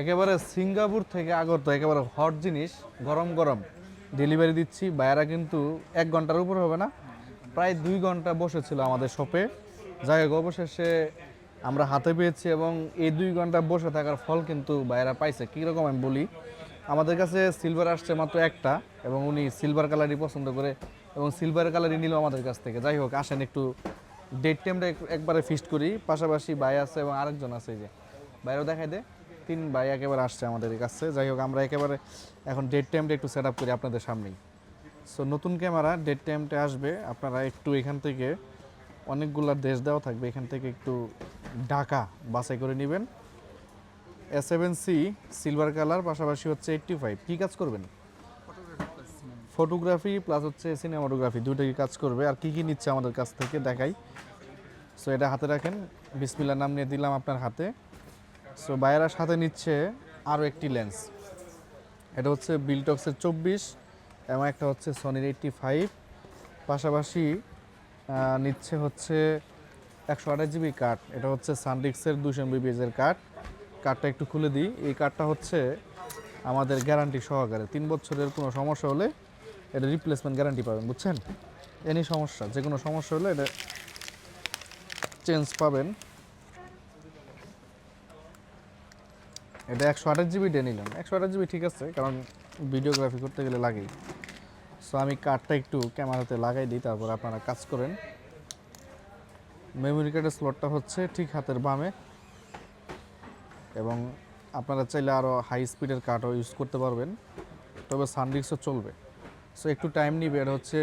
একেবারে সিঙ্গাপুর থেকে আগত একেবারে হট জিনিস, গরম গরম। ডেলিভারি দিচ্ছি বাইরা কিন্তু এক ঘণ্টার উপর হবে না। প্রায় দুই ঘণ্টা বসেছিল আমাদের শপে যাই হোক, অবশেষে আমরা হাতে পেয়েছি এবং এই দুই ঘণ্টা বসে থাকার ফল কিন্তু বাইরা পাইছে। কীরকম আমি বলি, আমাদের কাছে সিলভার আসছে মাত্র একটা এবং উনি সিলভার কালারই পছন্দ করে এবং সিলভার কালারই নিল আমাদের কাছ থেকে। যাই হোক, আসেন একটু ডেট টাইমটা একবারে ফিক্সড করি। পাশাপাশি ভাই আছে এবং আরেকজন আছে যে। বাইরেও দেখাই দে। তিন ভাই একেবারে আসছে আমাদের কাছে। যাই হোক, আমরা একেবারে এখন ডেট টাইমটা একটু সেট আপ করি আপনাদের সামনেই। সো নতুন ক্যামেরা ডেট টাইমটা আসবে। আপনারা একটু এখান থেকে অনেকগুলা দেশ দেওয়া থাকবে। এখান থেকে একটু ঢাকা বাছাই করে নেবেন। S seven C silver colour পাশাপাশি হচ্ছে এইট্টি ফাইভ কী কাজ করবেন? ফটোগ্রাফি প্লাস হচ্ছে সিনেমাটোগ্রাফি দুটোই কাজ করবে। আর কি কি নিচ্ছে আমাদের কাছ থেকে দেখাই। সো এটা হাতে রাখেন। বিসমিল্লার নাম নিয়ে দিলাম আপনার হাতে। সো বায়েরা সাথে নিচ্ছে আরও একটি লেন্স এটা হচ্ছে বিলটক্সের চব্বিশ, এবং একটা হচ্ছে সনির এইট্টি ফাইভ পাশাপাশি নিচ্ছে হচ্ছে একশো আঠাশ জিবি কার্ড এটা হচ্ছে সানডিক্সের দুশো এমবিবিএসের কার্ড কার্ডটা একটু খুলে দিই। এই কার্ডটা হচ্ছে আমাদের গ্যারান্টি সহকারে। তিন বছরের কোনো সমস্যা হলে এটা রিপ্লেসমেন্ট গ্যারান্টি পাবেন, বুঝছেন? এনি সমস্যা যে কোনো সমস্যা হলে এটা চেঞ্জ পাবেন। এটা একশো আঠাশ জিবি ডে নিলাম। একশো আঠাশ জিবি ঠিক আছে, কারণ ভিডিওগ্রাফি করতে গেলে লাগেই। সো আমি কার্ডটা একটু ক্যামেরাতে লাগাই দিই, তারপর আপনারা কাজ করেন। মেমোরি কার্ডের স্লটটা হচ্ছে ঠিক হাতের বামে। এবং আপনারা চাইলে আরও হাই স্পিডের কার্ডও ইউজ করতে পারবেন, তবে সানডিক্সও চলবে। সো একটু টাইম নিবে, এটা হচ্ছে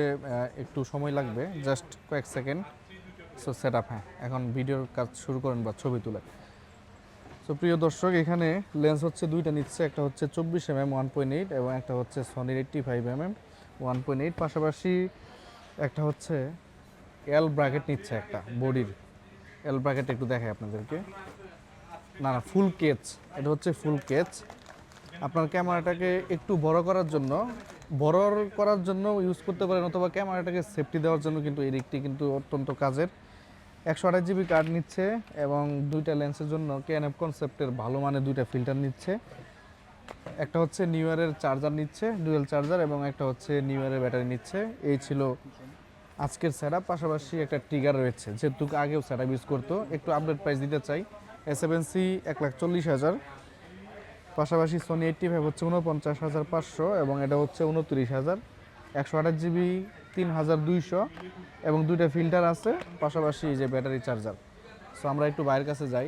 একটু সময় লাগবে জাস্ট কয়েক সেকেন্ড সো সেট আপ হ্যাঁ এখন ভিডিওর কাজ শুরু করেন বা ছবি তুলে সো প্রিয় দর্শক, এখানে লেন্স হচ্ছে দুইটা নিচ্ছে। একটা হচ্ছে চব্বিশ M M one point eight এবং একটা হচ্ছে সনির eighty five M M one point eight পাশাপাশি একটা হচ্ছে এল ব্র্যাকেট নিচ্ছে একটা বডির এল ব্র্যাকেট একটু দেখাই আপনাদেরকে। না না ফুল কেচ এটা হচ্ছে ফুল কেচ আপনার ক্যামেরাটাকে একটু বড় করার জন্য, বড় করার জন্য ইউজ করতে পারেন অথবা ক্যামেরাটাকে সেফটি দেওয়ার জন্য কিন্তু এই দিকটি কিন্তু অত্যন্ত কাজের। একশো আঠাশ জিবি কার্ড নিচ্ছে এবং দুইটা লেন্সের জন্য কেএনএফ কনসেপ্টের ভালো মানের দুইটা ফিল্টার নিচ্ছে। একটা হচ্ছে নিউ ইয়ারের চার্জার নিচ্ছে ডুয়েল চার্জার এবং একটা হচ্ছে নিউ ইয়ারের ব্যাটারি নিচ্ছে। এই ছিল আজকের সেট পাশাপাশি একটা টিগার রয়েছে, যেহেতু আগেও সেট ইউজ করতো। একটু আপডেট প্রাইস দিতে চাই। এস সেভেন সি এক লাখ চল্লিশ হাজার। পাশাপাশি সোনি এইটটি ফাইভ হচ্ছে উনপঞ্চাশ হাজার পাঁচশো এবং এটা হচ্ছে উনত্রিশ হাজার। একশো আঠাশ জিবি তিন হাজার দুইশো এবং দুইটা ফিল্টার আছে পাশাপাশি যে ব্যাটারি চার্জার। সো আমরা একটু বাইরের কাছে যাই।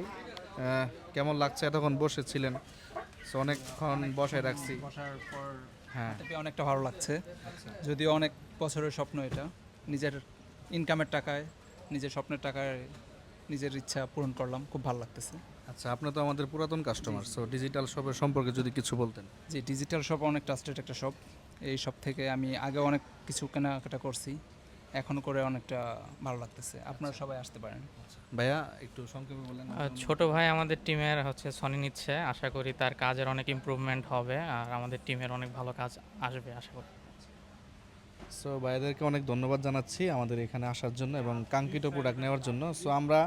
কেমন লাগছে এতক্ষণ বসেছিলেন? সো অনেকক্ষণ বসায় রাখছি। বসার পর হ্যাঁ। অনেকটা ভালো লাগছে। যদিও অনেক বছরের স্বপ্ন এটা। নিজের ইনকামের টাকায় নিজের স্বপ্নের টাকায় নিজের ইচ্ছা পূরণ করলাম। খুব ভালো লাগতেছে। আচ্ছা আপনি তো আমাদের পুরাতন কাস্টমার সো ডিজিটাল শপের সম্পর্কে যদি কিছু বলতেন। যে ডিজিটাল শপ অনেক ট্রাস্টেড একটা শপ এই সব থেকে আমি আগে অনেক কিছু কেনাকাটা করছি। এখন করে অনেকটা ভালো লাগতেছে। আপনারা সবাই আসতে পারেন। ভাইয়া একটু সংক্ষেপে বলেন ছোট ভাই আমাদের টিমের হচ্ছে সনি নিচ্ছে। আশা করি তার কাজের অনেক ইমপ্রুভমেন্ট হবে আর আমাদের টিমের অনেক ভালো কাজ আসবে আশা করি। সো ভাইদেরকে অনেক ধন্যবাদ জানাচ্ছি আমাদের এখানে আসার জন্য এবং কাঙ্ক্ষিত প্রোডাক্ট নেওয়ার জন্য। সো আমরা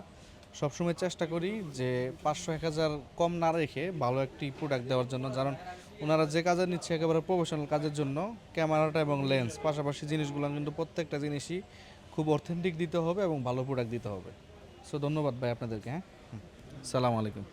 সবসময় চেষ্টা করি যে পাঁচশো এক হাজার কম না রেখে ভালো একটি প্রোডাক্ট দেওয়ার জন্য। কারণ ওনারা যে কাজে নিচ্ছে একেবারে প্রফেশনাল কাজের জন্য, ক্যামেরাটা এবং লেন্স পাশাপাশি জিনিসগুলো কিন্তু প্রত্যেকটা জিনিসই খুব অথেন্টিক দিতে হবে এবং ভালো প্রোডাক্ট দিতে হবে। সো ধন্যবাদ ভাই আপনাদেরকে হ্যাঁ। সালাম আলাইকুম।